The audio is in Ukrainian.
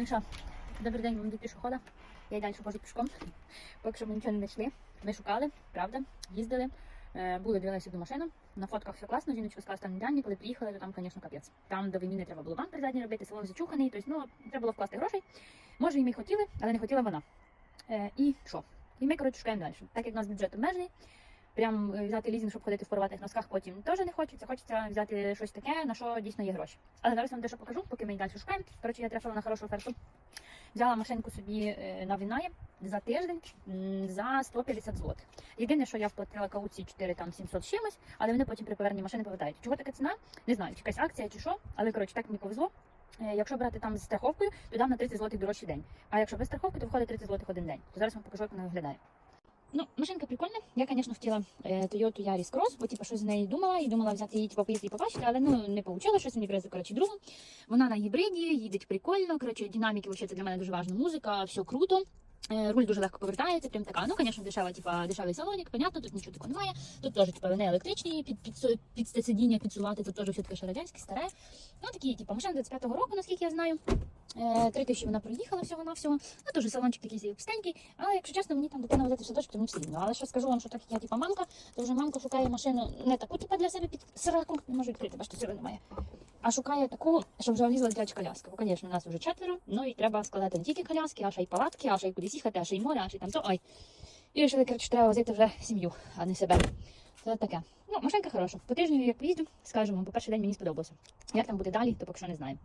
Ну що, добрий день, вам від пішохода. Я й далі ходжу пішком. Поки що ми нічого не знайшли. Ми шукали, правда, їздили, е, були дивилися до машину. На фотках все класно, жіночка сказала, там ідеальні, коли приїхали, то там, звісно, капець. Там до війни треба було бампер задній робити, салон зачуханий, тобто, ну, треба було вкласти грошей. Може, і ми хотіли, але не хотіла вона. Е, і що? І ми, коротше, шукаємо далі. Так як у нас бюджет обмежений, прям е, взяти лізинг, щоб ходити в порватих носках, потім теж не хочеться. Хочеться взяти щось таке, на що дійсно є гроші. Але зараз вам дещо покажу, поки ми далі шукаємо. Коротше, я трапила на хорошу оферту. Взяла машинку собі е, на Вінає за тиждень за 150 злотих. Єдине, що я вплатила кауції 4 там 700 чимось, але вони потім при поверненні машини повертають. Чого така ціна? Не знаю, чи якась акція чи що, але коротше так мені повезло. Е, Якщо брати там з страховкою, то дам на 30 злотих дорожчий день. А якщо без страховки, то виходить 30 злотих один день. То зараз вам покажу, як вона виглядає. Ну, машинка прикольна. Я, звісно, хотіла е, Toyota Yaris Cross, бо типу, щось з неї думала і думала взяти її типу, поїздити побачити, але ну не вийшло, щось мені привезли, коротше, другу. Вона на гібриді, їздить прикольно. Коротше, динаміки вообще, це для мене дуже важливо. Музика, все круто. Е, Руль дуже легко повертається, прям така. Ну, звісно, дешева, типа дешевий салонік, понятно, тут нічого такого немає. Тут теж типа вони електричні, під, під, під сидіння, підсувати, тут теж все таке ще радянське, старе. Ну такі, типа, машина 25-го року, наскільки я знаю. Е, Три тисячі вона проїхала всього на всього. Ну теж салончик такий пустенький. Але якщо чесно, мені там дитина взяти садочок, то не все. Але що скажу вам, що так як я типа мамка, то вже мамка шукає машину не таку, типа для себе під сираком, не можу відкрити, бачите, сиру немає. А шукає таку, щоб вже влізла дитяча коляска. Бо, звісно, нас вже четверо, ну і треба складати не тільки коляски, а ще й палатки, а ще й кудись їхати, а ще й море, а ще й там то. Ой. І вирішили, коротше, треба возити вже сім'ю, а не себе. Це таке. Ну, машинка хороша. По тижню, як поїздю, скажемо, по перший день мені сподобалося. Як там буде далі, то поки що не знаю.